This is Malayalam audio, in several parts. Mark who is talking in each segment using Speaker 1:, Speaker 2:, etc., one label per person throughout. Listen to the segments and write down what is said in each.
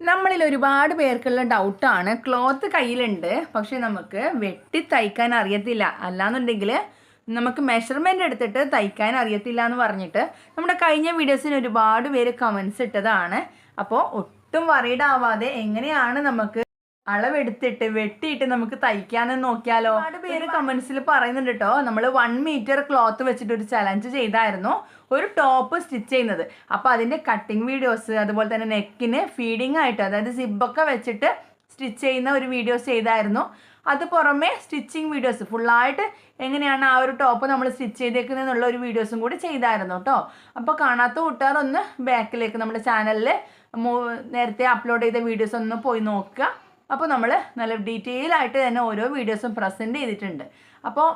Speaker 1: നമ്മളിൽ ഒരുപാട് പേർക്കുള്ള ഡൗട്ടാണ് ക്ലോത്ത് കയ്യിലുണ്ട്. പക്ഷെ നമുക്ക് വെട്ടി തയ്ക്കാൻ അറിയത്തില്ല. അല്ലാന്നുണ്ടെങ്കിൽ നമുക്ക് മെഷർമെന്റ് എടുത്തിട്ട് തയ്ക്കാൻ അറിയത്തില്ല എന്ന് പറഞ്ഞിട്ട് നമ്മുടെ കഴിഞ്ഞ വീഡിയോസിന് ഒരുപാട് പേര് കമൻസ് ഇട്ടതാണ്. അപ്പോൾ ഒട്ടും വറീഡ് ആവാതെ എങ്ങനെയാണ് നമുക്ക് അളവെടുത്തിട്ട് വെട്ടിയിട്ട് നമുക്ക് തയ്ക്കാനെന്ന് നോക്കിയാലോ? ഒരുപാട് പേര് കമന്റ്സിൽ പറയുന്നുണ്ട് കേട്ടോ നമ്മൾ വൺ മീറ്റർ ക്ലോത്ത് വെച്ചിട്ട് ഒരു ചലഞ്ച് ചെയ്തായിരുന്നു. ഒരു ടോപ്പ് സ്റ്റിച്ച് ചെയ്യുന്നത്. അപ്പോൾ അതിന്റെ കട്ടിങ് വീഡിയോസ് അതുപോലെ തന്നെ നെക്കിന് ഫീഡിങ് ആയിട്ട് അതായത് സിബൊക്കെ വെച്ചിട്ട് സ്റ്റിച്ച് ചെയ്യുന്ന ഒരു വീഡിയോസ് ചെയ്തായിരുന്നു. അത് പുറമെ സ്റ്റിച്ചിങ് വീഡിയോസ് ഫുള്ളായിട്ട് എങ്ങനെയാണ് ആ ഒരു ടോപ്പ് നമ്മൾ സ്റ്റിച്ച് ചെയ്തേക്കുന്നതെന്നുള്ള ഒരു വീഡിയോസും കൂടി ചെയ്തായിരുന്നു കേട്ടോ അപ്പോൾ കാണാത്ത കൂട്ടുകാർ ഒന്ന് ബാക്കിലേക്ക് നമ്മുടെ ചാനലിൽ നേരത്തെ അപ്ലോഡ് ചെയ്ത വീഡിയോസ് ഒന്ന് പോയി നോക്കുക. അപ്പോൾ നമ്മൾ നല്ല ഡീറ്റെയിൽ ആയിട്ട് തന്നെ ഓരോ വീഡിയോസും പ്രസന്റ് ചെയ്തിട്ടുണ്ട്. അപ്പോൾ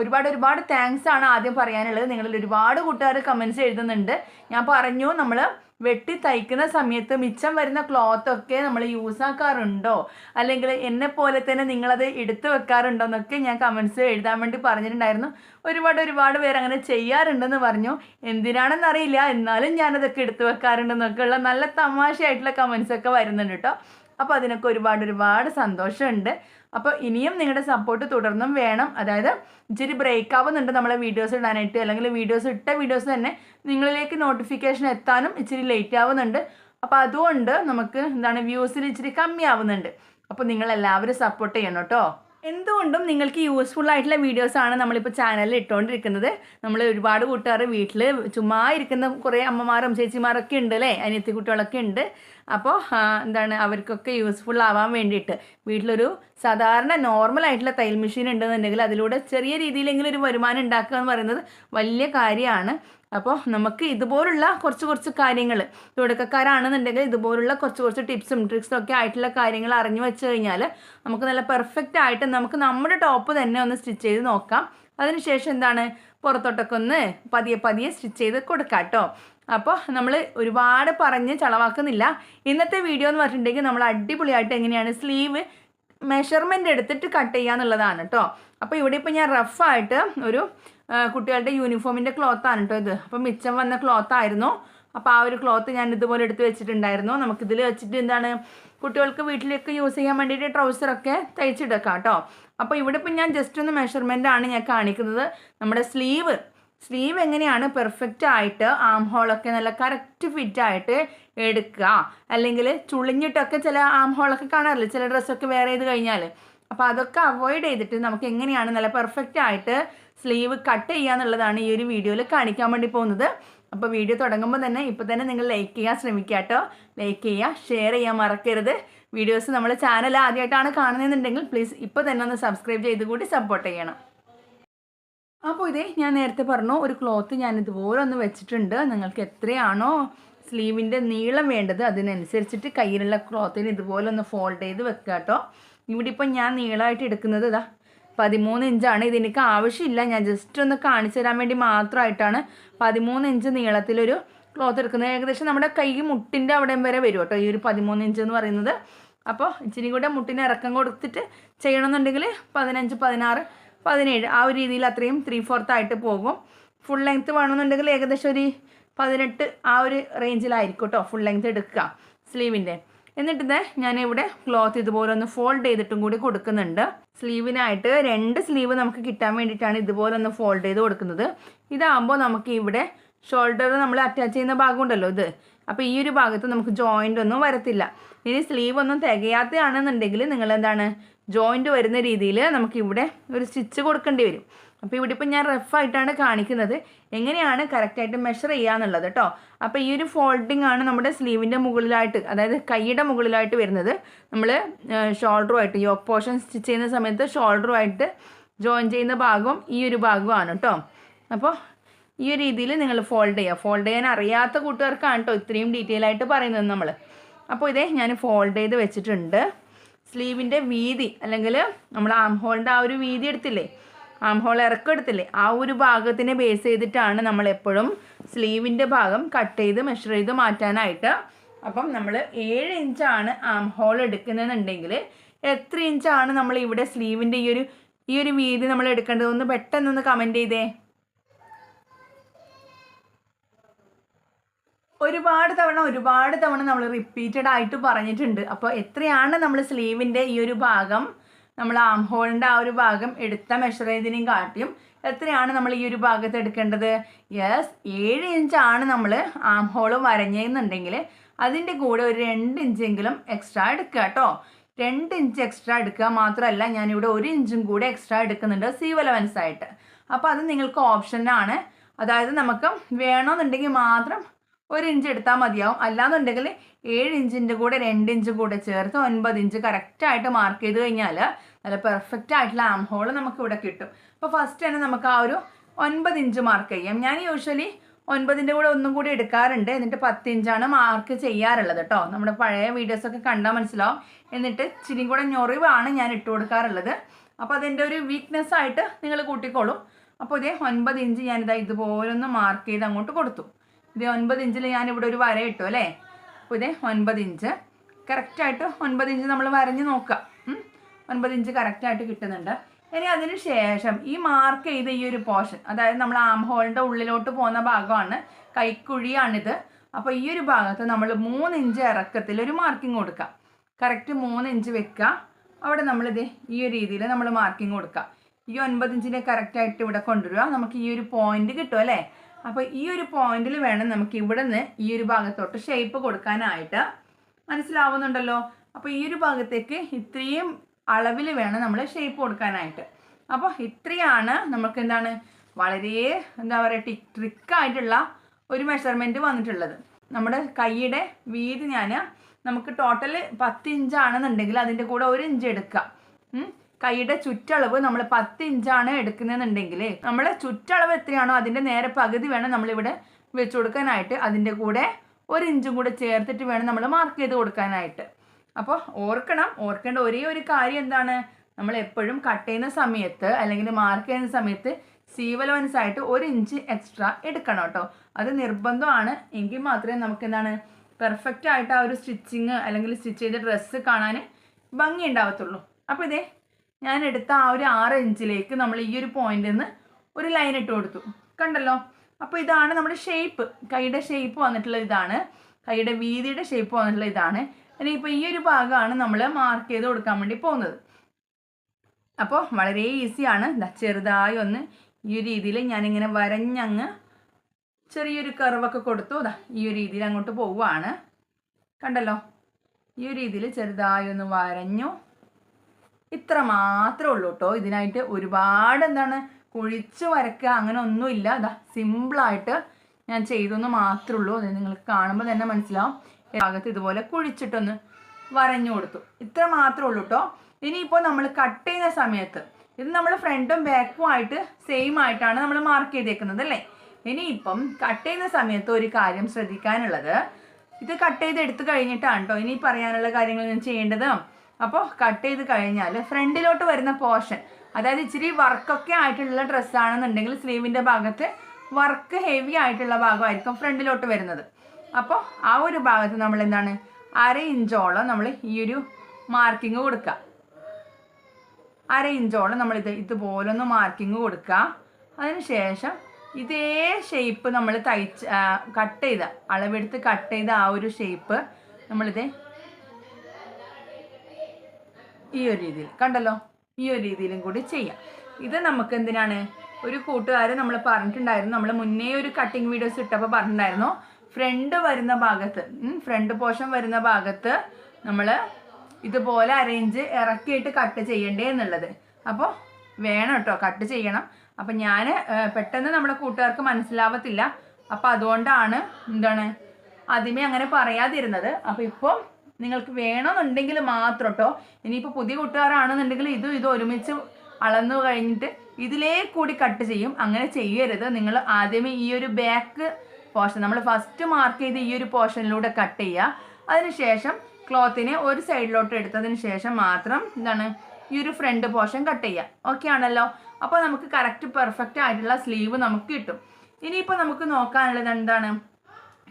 Speaker 1: ഒരുപാട് ഒരുപാട് താങ്ക്സ് ആണ് ആദ്യം പറയാനുള്ളത്. നിങ്ങളിൽ ഒരുപാട് കൂട്ടുകാർ കമൻസ് എഴുതുന്നുണ്ട്. ഞാൻ പറഞ്ഞു നമ്മൾ വെട്ടി തയ്ക്കുന്ന സമയത്ത് മിച്ചം വരുന്ന ക്ലോത്ത് ഒക്കെ നമ്മൾ യൂസ് ആക്കാറുണ്ടോ? അല്ലെങ്കിൽ എന്നെ പോലെ തന്നെ നിങ്ങളത് എടുത്തു വെക്കാറുണ്ടോ എന്നൊക്കെ ഞാൻ കമൻസ് എഴുതാൻ വേണ്ടി പറഞ്ഞിട്ടുണ്ടായിരുന്നു. ഒരുപാട് ഒരുപാട് പേര് അങ്ങനെ ചെയ്യാറുണ്ടെന്ന് പറഞ്ഞു. എന്തിനാണെന്ന് അറിയില്ല. എന്നാലും ഞാനതൊക്കെ എടുത്തു വെക്കാറുണ്ടെന്നൊക്കെ ഉള്ള നല്ല തമാശയായിട്ടുള്ള കമൻസൊക്കെ വരുന്നുണ്ട് കേട്ടോ അപ്പോൾ അതിനൊക്കെ ഒരുപാട് ഒരുപാട് സന്തോഷമുണ്ട്. അപ്പോൾ ഇനിയും നിങ്ങളുടെ സപ്പോർട്ട് തുടർന്നും വേണം. അതായത് ഇച്ചിരി ബ്രേക്ക് ആവുന്നുണ്ട് നമ്മളെ വീഡിയോസ് ഇടാനായിട്ട്. അല്ലെങ്കിൽ വീഡിയോസ് ഇട്ട വീഡിയോസ് തന്നെ നിങ്ങളിലേക്ക് നോട്ടിഫിക്കേഷൻ എത്താനും ഇച്ചിരി ലേറ്റ് ആവുന്നുണ്ട്. അപ്പോൾ അതുകൊണ്ട് നമുക്ക് എന്താണ് വ്യൂസിൽ ഇച്ചിരി കമ്മിയാവുന്നുണ്ട്. അപ്പോൾ നിങ്ങൾ എല്ലാവരും സപ്പോർട്ട് ചെയ്യണം കേട്ടോ. എന്തുകൊണ്ടും നിങ്ങൾക്ക് യൂസ്ഫുൾ ആയിട്ടുള്ള വീഡിയോസാണ് നമ്മളിപ്പോൾ ചാനലിൽ ഇട്ടുകൊണ്ടിരിക്കുന്നത് നമ്മൾ ഒരുപാട് കൂട്ടുകാർ വീട്ടിൽ ചുമ്മാ ഇരിക്കുന്ന കുറേ അമ്മമാരും ചേച്ചിമാരൊക്കെ ഉണ്ട് അല്ലേ? അനിയത്തി കുട്ടികളൊക്കെ ഉണ്ട്. അപ്പോൾ എന്താണ് അവർക്കൊക്കെ യൂസ്ഫുൾ ആവാൻ വേണ്ടിയിട്ട് വീട്ടിലൊരു സാധാരണ നോർമൽ ആയിട്ടുള്ള തയ്യൽ മെഷീൻ ഉണ്ടെന്നുണ്ടെങ്കിൽ അതിലൂടെ ചെറിയ രീതിയിലെങ്കിലും ഒരു വരുമാനം ഉണ്ടാക്കുക എന്ന് പറയുന്നത് വലിയ കാര്യമാണ്. അപ്പോൾ നമുക്ക് ഇതുപോലുള്ള കുറച്ച് കുറച്ച് കാര്യങ്ങൾ തുടക്കക്കാരാണെന്നുണ്ടെങ്കിൽ ഇതുപോലുള്ള കുറച്ച് കുറച്ച് ടിപ്സും ട്രിക്സും ഒക്കെ ആയിട്ടുള്ള കാര്യങ്ങൾ അറിഞ്ഞു വെച്ച് കഴിഞ്ഞാൽ നമുക്ക് നല്ല പെർഫെക്റ്റ് ആയിട്ട് നമുക്ക് നമ്മുടെ ടോപ്പ് തന്നെ ഒന്ന് സ്റ്റിച്ച് ചെയ്ത് നോക്കാം. അതിനുശേഷം എന്താണ്? പുറത്തോട്ടൊക്കെ ഒന്ന് പതിയെ പതിയെ സ്റ്റിച്ച് ചെയ്ത് കൊടുക്കാം കേട്ടോ അപ്പോൾ നമ്മൾ ഒരുപാട് പറഞ്ഞ് ചളവാക്കുന്നില്ല. ഇന്നത്തെ വീഡിയോ എന്ന് പറഞ്ഞിട്ടുണ്ടെങ്കിൽ നമ്മൾ അടിപൊളിയായിട്ട് എങ്ങനെയാണ് സ്ലീവ് മെഷർമെന്റ് എടുത്തിട്ട് കട്ട് ചെയ്യുക എന്നുള്ളതാണ് കേട്ടോ അപ്പോൾ ഇവിടെ ഇപ്പോൾ ഞാൻ റഫായിട്ട് ഒരു കുട്ടികളുടെ യൂണിഫോമിന്റെ ആണ് കേട്ടോ ഇത്. അപ്പോൾ മിച്ചം വന്ന ക്ലോത്ത് ആയിരുന്നു. അപ്പോൾ ആ ഒരു ക്ലോത്ത് ഞാൻ ഇതുപോലെ എടുത്ത് വെച്ചിട്ടുണ്ടായിരുന്നു. നമുക്കിതിൽ വെച്ചിട്ട് എന്താണ് കുട്ടികൾക്ക് വീട്ടിലേക്ക് യൂസ് ചെയ്യാൻ വേണ്ടിയിട്ട് ട്രൗസറൊക്കെ തയ്ച്ചെടുക്കാം കേട്ടോ അപ്പോൾ ഇവിടെ ഇപ്പം ഞാൻ ജസ്റ്റ് ഒന്ന് മെഷർമെന്റ് ആണ് ഞാൻ കാണിക്കുന്നത്. നമ്മുടെ സ്ലീവ് സ്ലീവ് എങ്ങനെയാണ് പെർഫെക്റ്റ് ആയിട്ട് ആം ഹോളൊക്കെ നല്ല കറക്റ്റ് ഫിറ്റ് ആയിട്ട് എടുക്കുക. അല്ലെങ്കിൽ ചുളിഞ്ഞിട്ടൊക്കെ ചില ആം ഹോളൊക്കെ കാണാറില്ല? ചില ഡ്രസ്സൊക്കെ വേറെ ചെയ്ത് കഴിഞ്ഞാൽ അപ്പോൾ അതൊക്കെ അവോയ്ഡ് ചെയ്തിട്ട് നമുക്ക് എങ്ങനെയാണ് നല്ല പെർഫെക്റ്റ് ആയിട്ട് സ്ലീവ് കട്ട് ചെയ്യുക എന്നുള്ളതാണ് ഈ ഒരു വീഡിയോയിൽ കാണിക്കാൻ വേണ്ടി പോകുന്നത്. അപ്പോൾ വീഡിയോ തുടങ്ങുമ്പോൾ തന്നെ ഇപ്പോൾ തന്നെ നിങ്ങൾ ലൈക്ക് ചെയ്യാൻ ശ്രമിക്കുക കേട്ടോ. ലൈക്ക് ചെയ്യുക ഷെയർ ചെയ്യാൻ മറക്കരുത്. വീഡിയോസ് നമ്മുടെ ചാനൽ ആദ്യമായിട്ടാണ് കാണുന്നതെന്നുണ്ടെങ്കിൽ പ്ലീസ് ഇപ്പോൾ തന്നെ ഒന്ന് സബ്സ്ക്രൈബ് ചെയ്ത് കൂടി സപ്പോർട്ട് ചെയ്യണം. അപ്പോൾ ഇതേ ഞാൻ നേരത്തെ പറഞ്ഞു ഒരു ക്ലോത്ത് ഞാൻ ഇതുപോലെ ഒന്ന് വെച്ചിട്ടുണ്ട്. നിങ്ങൾക്ക് എത്രയാണോ സ്ലീവിന്റെ നീളം വേണ്ടത് അതിനനുസരിച്ചിട്ട് കയ്യിലുള്ള ക്ലോത്തിന് ഇതുപോലെ ഒന്ന് ഫോൾഡ് ചെയ്ത് വെക്കുക കേട്ടോ. ഇവിടെ ഇപ്പം ഞാൻ നീളമായിട്ട് എടുക്കുന്നത് ഇതാ പതിമൂന്ന് ഇഞ്ചാണ്. ഇതെനിക്ക് ആവശ്യമില്ല. ഞാൻ ജസ്റ്റ് ഒന്ന് കാണിച്ചു തരാൻ വേണ്ടി മാത്രമായിട്ടാണ് പതിമൂന്ന് ഇഞ്ച് നീളത്തിലൊരു ക്ലോത്ത് എടുക്കുന്നത്. ഏകദേശം നമ്മുടെ കൈ മുട്ടിന്റെ അവിടെ വരെ വരും കേട്ടോ ഈ ഒരു പതിമൂന്ന് ഇഞ്ച് എന്ന് പറയുന്നത്. അപ്പോൾ ഇച്ചിരി കൂടെ മുട്ടിന് ഇറക്കം കൊടുത്തിട്ട് ചെയ്യണമെന്നുണ്ടെങ്കിൽ പതിനഞ്ച് പതിനാറ് പതിനേഴ് ആ ഒരു രീതിയിൽ അത്രയും ത്രീ ഫോർത്ത് ആയിട്ട് പോകും. ഫുൾ ലെങ്ത്ത് വേണമെന്നുണ്ടെങ്കിൽ ഏകദേശം ഒരു പതിനെട്ട് ആ ഒരു റേഞ്ചിലായിരിക്കും കേട്ടോ ഫുൾ ലെങ്ത്ത് എടുക്കുക. സ്ലീവിന്റെ എന്നിട്ട് ഇത് ഞാനിവിടെ ക്ലോത്ത് ഇതുപോലെ ഒന്ന് ഫോൾഡ് ചെയ്തിട്ടും കൂടി കൊടുക്കുന്നുണ്ട്. സ്ലീവിനായിട്ട് രണ്ട് സ്ലീവ് നമുക്ക് കിട്ടാൻ വേണ്ടിയിട്ടാണ് ഇതുപോലെ ഒന്ന് ഫോൾഡ് ചെയ്ത് കൊടുക്കുന്നത്. ഇതാകുമ്പോൾ നമുക്ക് ഇവിടെ ഷോൾഡർ നമ്മൾ അറ്റാച്ച് ചെയ്യുന്ന ഭാഗം ഉണ്ടല്ലോ ഇത്. അപ്പോൾ ഈ ഒരു ഭാഗത്ത് നമുക്ക് ജോയിന്റ് ഒന്നും വരത്തില്ല. ഇനി സ്ലീവ് ഒന്നും തികയാത്തതാണെന്നുണ്ടെങ്കിൽ നിങ്ങൾ എന്താണ് ജോയിന്റ് വരുന്ന രീതിയിൽ നമുക്കിവിടെ ഒരു സ്റ്റിച്ച് കൊടുക്കേണ്ടി വരും. അപ്പോൾ ഇവിടെ ഇപ്പം ഞാൻ റഫായിട്ടാണ് കാണിക്കുന്നത്. എങ്ങനെയാണ് കറക്റ്റായിട്ട് മെഷർ ചെയ്യുക എന്നുള്ളത് കേട്ടോ അപ്പോൾ ഈ ഒരു ഫോൾഡിംഗ് ആണ് നമ്മുടെ സ്ലീവിന്റെ മുകളിലായിട്ട് അതായത് കൈയുടെ മുകളിലായിട്ട് വരുന്നത്. നമ്മൾ ഷോൾഡറുമായിട്ട് യോക്ക് പോർഷൻ സ്റ്റിച്ച് ചെയ്യുന്ന സമയത്ത് ഷോൾഡറുമായിട്ട് ജോയിൻ ചെയ്യുന്ന ഭാഗവും ഈ ഒരു ഭാഗമാണ് കേട്ടോ അപ്പോൾ ഈ ഒരു രീതിയിൽ നിങ്ങൾ ഫോൾഡ് ചെയ്യുക ഫോൾഡ് ചെയ്യാൻ അറിയാത്ത കൂട്ടുകാർക്കാണ് കേട്ടോ ഇത്രയും ഡീറ്റെയിൽ ആയിട്ട് പറയുന്നത് നമ്മൾ അപ്പോൾ ഇതേ ഞാൻ ഫോൾഡ് ചെയ്ത് വെച്ചിട്ടുണ്ട്. സ്ലീവിന്റെ വീതി അല്ലെങ്കിൽ നമ്മൾ ആം ഹോളിന്റെ ആ ഒരു വീതി എടുത്തില്ലേ? ആം ഹോൾ ഇറക്കം എടുത്തില്ലേ? ആ ഒരു ഭാഗത്തിനെ ബേസ് ചെയ്തിട്ടാണ് നമ്മൾ എപ്പോഴും സ്ലീവിന്റെ ഭാഗം കട്ട് ചെയ്ത് മെഷർ ചെയ്ത് മാറ്റാനായിട്ട്. അപ്പം നമ്മൾ ഏഴ് ഇഞ്ചാണ് ആം ഹോൾ എടുക്കുന്നതെന്നുണ്ടെങ്കിൽ എത്ര ഇഞ്ചാണ് നമ്മൾ ഇവിടെ സ്ലീവിന്റെ ഈ ഒരു ഈ ഒരു വീതി നമ്മൾ എടുക്കേണ്ടതെന്ന് പെട്ടെന്നൊന്ന് കമന്റ് ചെയ്തേ. ഒരുപാട് തവണ ഒരുപാട് തവണ നമ്മൾ റിപ്പീറ്റഡ് ആയിട്ട് പറഞ്ഞിട്ടുണ്ട്. അപ്പോൾ എത്രയാണ് നമ്മൾ സ്ലീവിന്റെ ഈ ഒരു ഭാഗം നമ്മൾ ആം ഹോളിന്റെ ആ ഒരു ഭാഗം എടുത്ത മെഷർ ചെയ്തതിനെയും കാട്ടിയും എത്രയാണ് നമ്മൾ ഈ ഒരു ഭാഗത്ത് എടുക്കേണ്ടത്? യെസ് ഏഴ് ഇഞ്ചാണ് നമ്മൾ ആം ഹോൾ വരഞ്ഞെന്നുണ്ടെങ്കിൽ അതിന്റെ കൂടെ ഒരു രണ്ട് ഇഞ്ചെങ്കിലും എക്സ്ട്രാ എടുക്കുക കേട്ടോ രണ്ട് ഇഞ്ച് എക്സ്ട്രാ എടുക്കുക മാത്രമല്ല ഞാനിവിടെ ഒരു ഇഞ്ചും കൂടെ എക്സ്ട്രാ എടുക്കുന്നുണ്ട് സീവ് അലവൻസ് ആയിട്ട്. അപ്പോൾ അത് നിങ്ങൾക്ക് ഓപ്ഷനാണ് അതായത് നമുക്ക് വേണമെന്നുണ്ടെങ്കിൽ മാത്രം ഒരു ഇഞ്ച് എടുത്താൽ മതിയാവും. അല്ലാന്നുണ്ടെങ്കിൽ ഏഴ് ഇഞ്ചിന്റെ കൂടെ രണ്ട് ഇഞ്ച് കൂടെ ചേർത്ത് ഒൻപത് ഇഞ്ച് കറക്റ്റായിട്ട് മാർക്ക് ചെയ്ത് കഴിഞ്ഞാൽ നല്ല പെർഫെക്റ്റ് ആയിട്ടുള്ള ആം ഹോൾ നമുക്ക് ഇവിടെ കിട്ടും. അപ്പോൾ ഫസ്റ്റ് തന്നെ നമുക്ക് ആ ഒരു ഒൻപത് ഇഞ്ച് മാർക്ക് ചെയ്യാം. ഞാൻ യൂഷ്വലി ഒൻപതിന്റെ കൂടെ ഒന്നും കൂടി എടുക്കാറുണ്ട്. എന്നിട്ട് പത്ത് ഇഞ്ചാണ് മാർക്ക് ചെയ്യാറുള്ളത് കേട്ടോ നമ്മുടെ പഴയ വീഡിയോസൊക്കെ കണ്ടാൽ മനസ്സിലാവും. എന്നിട്ട് ഇച്ചിരി കൂടെ ഞൊറിവാണ് ഞാൻ ഇട്ട് കൊടുക്കാറുള്ളത്. അപ്പോൾ അതെന്റെ ഒരു വീക്ക്നെസ് ആയിട്ട് നിങ്ങൾ കൂട്ടിക്കോളും. അപ്പോൾ ഇതേ ഒൻപത് ഇഞ്ച് ഞാനിതാ ഇതുപോലൊന്ന് മാർക്ക് ചെയ്ത് അങ്ങോട്ട് കൊടുത്തു. ഇത് ഒൻപത് ഇഞ്ചിൽ ഞാനിവിടെ ഒരു വര ഇട്ടു അല്ലേ? അപ്പോൾ ഇതേ ഒൻപത് ഇഞ്ച്. കറക്റ്റായിട്ട് ഒൻപത് ഇഞ്ച് നമ്മൾ വരഞ്ഞ് നോക്കാം. ഒൻപത് ഇഞ്ച് കറക്റ്റായിട്ട് കിട്ടുന്നുണ്ട്. ഇനി അതിന് ശേഷം ഈ മാർക്ക് ചെയ്ത ഈ ഒരു പോർഷൻ അതായത് നമ്മൾ ആം ഹോളിന്റെ ഉള്ളിലോട്ട് പോകുന്ന ഭാഗമാണ് കൈക്കുഴിയാണിത്. അപ്പോൾ ഈ ഒരു ഭാഗത്ത് നമ്മൾ മൂന്ന് ഇഞ്ച് ഇറക്കത്തിൽ ഒരു മാർക്കിംഗ് കൊടുക്കാം. കറക്റ്റ് മൂന്ന് ഇഞ്ച് വെക്കുക അവിടെ നമ്മളിത് ഈ ഒരു രീതിയിൽ നമ്മൾ മാർക്കിംഗ് കൊടുക്കുക ഈ ഒൻപത് ഇഞ്ചിനെ കറക്റ്റായിട്ട് ഇവിടെ കൊണ്ടുവരിക നമുക്ക് ഈ ഒരു പോയിന്റ് കിട്ടും അല്ലേ? അപ്പോൾ ഈ ഒരു പോയിന്റിൽ വേണം നമുക്ക് ഇവിടെ നിന്ന് ഈ ഒരു ഭാഗത്തോട്ട് ഷേപ്പ് കൊടുക്കാനായിട്ട്. മനസ്സിലാവുന്നുണ്ടല്ലോ? അപ്പോൾ ഈ ഒരു ഭാഗത്തേക്ക് ഇത്രയും അളവിൽ വേണം നമ്മൾ ഷേപ്പ് കൊടുക്കാനായിട്ട്. അപ്പോൾ ഇത്രയാണ് നമുക്ക് എന്താണ്? വളരെ എന്താ പറയുക ടി ട്രിക്കായിട്ടുള്ള ഒരു മെഷർമെന്റ് വന്നിട്ടുള്ളത്. നമ്മുടെ കൈയുടെ വീതി ഞാൻ നമുക്ക് ടോട്ടൽ പത്ത് ഇഞ്ചാണെന്നുണ്ടെങ്കിൽ അതിന്റെ കൂടെ ഒരു ഇഞ്ച് എടുക്കാം. ഉം. കൈയുടെ ചുറ്റളവ് നമ്മൾ പത്ത് ഇഞ്ചാണ് എടുക്കുന്നതെന്നുണ്ടെങ്കിൽ നമ്മൾ ചുറ്റളവ് എത്രയാണോ അതിന്റെ നേരെ പകുതി വേണം നമ്മളിവിടെ വെച്ച് കൊടുക്കാനായിട്ട്. അതിന്റെ കൂടെ ഒരു ഇഞ്ചും കൂടെ ചേർത്തിട്ട് വേണം നമ്മൾ മാർക്ക് ചെയ്ത് കൊടുക്കാനായിട്ട്. അപ്പോൾ ഓർക്കണം ഓർക്കേണ്ട ഒരേ ഒരു കാര്യം എന്താണ്? നമ്മൾ എപ്പോഴും കട്ട് ചെയ്യുന്ന സമയത്ത് അല്ലെങ്കിൽ മാർക്ക് ചെയ്യുന്ന സമയത്ത് സീവലവൻസ് ആയിട്ട് ഒരു ഇഞ്ച് എക്സ്ട്രാ എടുക്കണം കേട്ടോ. അത് നിർബന്ധമാണ്. എങ്കിൽ മാത്രമേ നമുക്ക് എന്താണ്? പെർഫെക്റ്റ് ആയിട്ട് ആ ഒരു സ്റ്റിച്ചിങ് അല്ലെങ്കിൽ സ്റ്റിച്ച് ചെയ്ത ഡ്രസ്സ് കാണാൻ ഭംഗി ഉണ്ടാവത്തുള്ളൂ. അപ്പോൾ ഇതേ ഞാൻ എടുത്ത ആ ഒരു ആറ് ഇഞ്ചിലേക്ക് നമ്മൾ ഈ ഒരു പോയിന്റിൽ നിന്ന് ഒരു ലൈൻ ഇട്ട് കൊടുത്തു. കണ്ടല്ലോ? അപ്പോൾ ഇതാണ് നമ്മുടെ ഷേപ്പ് കൈയുടെ ഷേപ്പ് വന്നിട്ടുള്ള ഇതാണ്. കൈയുടെ വീതിയുടെ ഷേപ്പ് വന്നിട്ടുള്ള ഇതാണ്. ഇനി ഇനിയിപ്പോൾ ഈ ഒരു ഭാഗമാണ് നമ്മൾ മാർക്ക് ചെയ്ത് കൊടുക്കാൻ വേണ്ടി പോകുന്നത്. അപ്പോൾ വളരെ ഈസിയാണ് ചെറുതായി ഒന്ന് ഈ ഒരു രീതിയിൽ ഞാനിങ്ങനെ വരഞ്ഞങ്ങ് ചെറിയൊരു കർവൊക്കെ കൊടുത്തു. ദാ ഈ ഒരു രീതിയിൽ അങ്ങോട്ട് പോവുകയാണ്. കണ്ടല്ലോ? ഈ ഒരു രീതിയിൽ ചെറുതായി ഒന്ന് വരഞ്ഞു. ഇത്ര മാത്രമേ ഉള്ളൂ കേട്ടോ. ഇതിനായിട്ട് ഒരുപാട് എന്താണ് കുഴിച്ച് വരക്കുക അങ്ങനെ ഒന്നുമില്ല. അതാ സിമ്പിളായിട്ട് ഞാൻ ചെയ്തെന്ന് മാത്രമേ ഉള്ളൂ. അത് നിങ്ങൾക്ക് കാണുമ്പോൾ തന്നെ മനസ്സിലാവും. ഭാഗത്ത് ഇതുപോലെ കുഴിച്ചിട്ടൊന്ന് വരഞ്ഞു കൊടുത്തു. ഇത്ര മാത്രമേ ഉള്ളൂ കേട്ടോ. ഇനിയിപ്പോൾ നമ്മൾ കട്ട് ചെയ്യുന്ന സമയത്ത് ഇത് നമ്മൾ ഫ്രണ്ടും ബാക്കും ആയിട്ട് സെയിം ആയിട്ടാണ് നമ്മൾ മാർക്ക് ചെയ്തേക്കുന്നത് അല്ലേ? ഇനിയിപ്പം കട്ട് ചെയ്യുന്ന സമയത്ത് ഒരു കാര്യം ശ്രദ്ധിക്കാനുള്ളത്. ഇത് കട്ട് ചെയ്ത് എടുത്തു കഴിഞ്ഞിട്ടാണ് കേട്ടോ ഇനി പറയാനുള്ള കാര്യങ്ങൾ ഞാൻ ചെയ്യേണ്ടത്. അപ്പോൾ കട്ട് ചെയ്ത് കഴിഞ്ഞാൽ ഫ്രണ്ടിലോട്ട് വരുന്ന പോർഷൻ അതായത് ഇച്ചിരി വർക്കൊക്കെ ആയിട്ടുള്ള ഡ്രസ്സാണെന്നുണ്ടെങ്കിൽ സ്ലീവിന്റെ ഭാഗത്ത് വർക്ക് ഹെവി ആയിട്ടുള്ള ഭാഗമായിരിക്കും ഫ്രണ്ടിലോട്ട് വരുന്നത്. അപ്പോൾ ആ ഒരു ഭാഗത്ത് നമ്മൾ എന്താണ്? അര ഇഞ്ചോളം നമ്മൾ ഈ ഒരു മാർക്കിംഗ് കൊടുക്കുക. അര ഇഞ്ചോളം നമ്മൾ ഇത് ഇതുപോലെ ഒന്ന് മാർക്കിങ് കൊടുക്കുക. അതിനുശേഷം ഇതേ ഷേപ്പ് നമ്മൾ തയ്ച്ച് കട്ട് ചെയ്ത അളവെടുത്ത് കട്ട് ചെയ്ത ആ ഒരു ഷേപ്പ് നമ്മളിത് ഈ ഒരു രീതിയിൽ. കണ്ടല്ലോ? ഈ ഒരു രീതിയിലും കൂടി ചെയ്യാം. ഇത് നമുക്ക് എന്തിനാണ്? ഒരു കൂട്ടുകാരൻ നമ്മൾ പറഞ്ഞിട്ടുണ്ടായിരുന്നു. നമ്മൾ മുന്നേ ഒരു കട്ടിങ് വീഡിയോസ് ഇട്ടപ്പോൾ പറഞ്ഞിട്ടുണ്ടായിരുന്നു. ഫ്രണ്ട് വരുന്ന ഭാഗത്ത് ഫ്രണ്ട് പോഷൻ വരുന്ന ഭാഗത്ത് നമ്മൾ ഇതുപോലെ അറേഞ്ച് ഇറക്കിയിട്ട് കട്ട് ചെയ്യണ്ടേ എന്നുള്ളത്. അപ്പോൾ വേണം കേട്ടോ കട്ട് ചെയ്യണം. അപ്പം ഞാൻ പെട്ടെന്ന് നമ്മുടെ കൂട്ടുകാർക്ക് മനസ്സിലാവത്തില്ല. അപ്പം അതുകൊണ്ടാണ് എന്താണ്? ആദ്യമേ അങ്ങനെ പറയാതിരുന്നത്. അപ്പോൾ ഇപ്പോൾ നിങ്ങൾക്ക് വേണമെന്നുണ്ടെങ്കിൽ മാത്രം കേട്ടോ ഇനിയിപ്പോൾ പുതിയ കൂട്ടുകാരാണെന്നുണ്ടെങ്കിൽ ഇതും ഇതും ഒരുമിച്ച് അളന്നു കഴിഞ്ഞിട്ട് ഇതിലേ കൂടി കട്ട് ചെയ്യും. അങ്ങനെ ചെയ്യരുത്. നിങ്ങൾ ആദ്യമേ ഈ ഒരു ബാക്ക് പോർഷൻ നമ്മൾ ഫസ്റ്റ് മാർക്ക് ചെയ്ത് ഈ ഒരു പോർഷനിലൂടെ കട്ട് ചെയ്യുക. അതിനുശേഷം ക്ലോത്തിനെ ഒരു സൈഡിലോട്ട് എടുത്തതിന് ശേഷം മാത്രം എന്താണ് ഈ ഒരു ഫ്രണ്ട് പോർഷൻ കട്ട് ചെയ്യുക. ഓക്കെ ആണല്ലോ? അപ്പോൾ നമുക്ക് കറക്റ്റ് പെർഫെക്റ്റ് ആയിട്ടുള്ള സ്ലീവ് നമുക്ക് കിട്ടും. ഇനിയിപ്പോൾ നമുക്ക് നോക്കാനുള്ളത് എന്താണ്?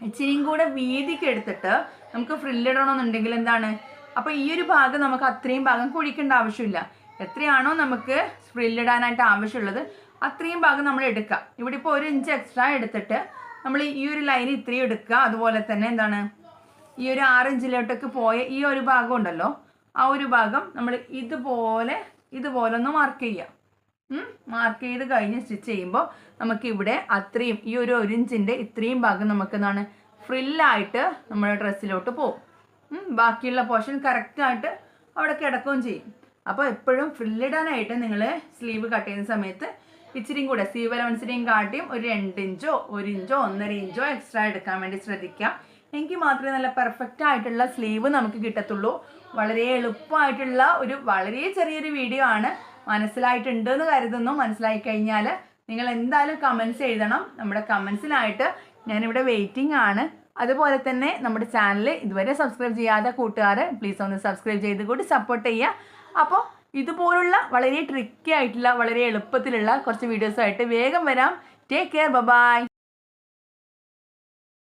Speaker 1: ഇച്ചിരിയും കൂടെ വീതിക്ക് എടുത്തിട്ട് നമുക്ക് ഫ്രില്ലിടണമെന്നുണ്ടെങ്കിൽ എന്താണ്? അപ്പോൾ ഈ ഒരു ഭാഗം നമുക്ക് അത്രയും ഭാഗം കുഴിക്കേണ്ട ആവശ്യമില്ല. എത്രയാണോ നമുക്ക് ഫ്രില്ലിടാനായിട്ട് ആവശ്യമുള്ളത് അത്രയും ഭാഗം നമ്മൾ എടുക്കുക. ഇവിടെ ഇപ്പോൾ ഒരു ഇഞ്ച് എക്സ്ട്രാ എടുത്തിട്ട് നമ്മൾ ഈ ഒരു ലൈൻ ഇത്രയും എടുക്കുക. അതുപോലെ തന്നെ എന്താണ്? ഈ ഒരു ആറ് ഇഞ്ചിലോട്ടൊക്കെ പോയ ഈ ഒരു ഭാഗം ഉണ്ടല്ലോ ആ ഒരു ഭാഗം നമ്മൾ ഇതുപോലെ ഇതുപോലെ ഒന്ന് മാർക്ക് ചെയ്യുക. മാർക്ക് ചെയ്ത് കഴിഞ്ഞ് സ്റ്റിച്ച് ചെയ്യുമ്പോൾ നമുക്ക് ഇവിടെ അത്രയും ഈ ഒരു ഒരു ഇഞ്ചിന്റെ ഇത്രയും ഭാഗം നമുക്ക് എന്താണ്? ഫ്രില്ലായിട്ട് നമ്മുടെ ഡ്രസ്സിലോട്ട് പോകും ബാക്കിയുള്ള പോർഷൻ കറക്റ്റായിട്ട് അവിടെ കിടക്കുകയും ചെയ്യും. അപ്പോൾ എപ്പോഴും ഫ്രില്ലിടാനായിട്ട് നിങ്ങൾ സ്ലീവ് കട്ട് ചെയ്യുന്ന സമയത്ത് ഇച്ചിരിയും കൂടെ സ്ലീവ് അലവൻസിനെയും കാട്ടിയും ഒരു രണ്ട് ഇഞ്ചോ ഒരു ഇഞ്ചോ ഒന്നര ഇഞ്ചോ എക്സ്ട്രാ എടുക്കാൻ വേണ്ടി ശ്രദ്ധിക്കാം. എങ്കിൽ മാത്രമേ നല്ല പെർഫെക്റ്റ് ആയിട്ടുള്ള സ്ലീവ് നമുക്ക് കിട്ടത്തുള്ളൂ. വളരെ എളുപ്പമായിട്ടുള്ള ഒരു വളരെ ചെറിയൊരു വീഡിയോ ആണ്. മനസ്സിലായിട്ടുണ്ട് എന്ന് കരുതുന്നു. മനസ്സിലായി കഴിഞ്ഞാൽ നിങ്ങൾ എന്തായാലും കമൻസ് എഴുതണം. നമ്മുടെ കമൻസിനായിട്ട് ഞാനിവിടെ വെയിറ്റിംഗ് ആണ്. അതുപോലെ തന്നെ നമ്മുടെ ചാനൽ ഇതുവരെ സബ്സ്ക്രൈബ് ചെയ്യാതെ കൂട്ടുകാർ പ്ലീസ് ഒന്ന് സബ്സ്ക്രൈബ് ചെയ്ത് കൂടി സപ്പോർട്ട് ചെയ്യുക. അപ്പോൾ ഇതുപോലുള്ള വളരെ ട്രിക്കി ആയിട്ടുള്ള വളരെ എളുപ്പത്തിലുള്ള കുറച്ച് വീഡിയോസുമായിട്ട് വേഗം വരാം. Take care bye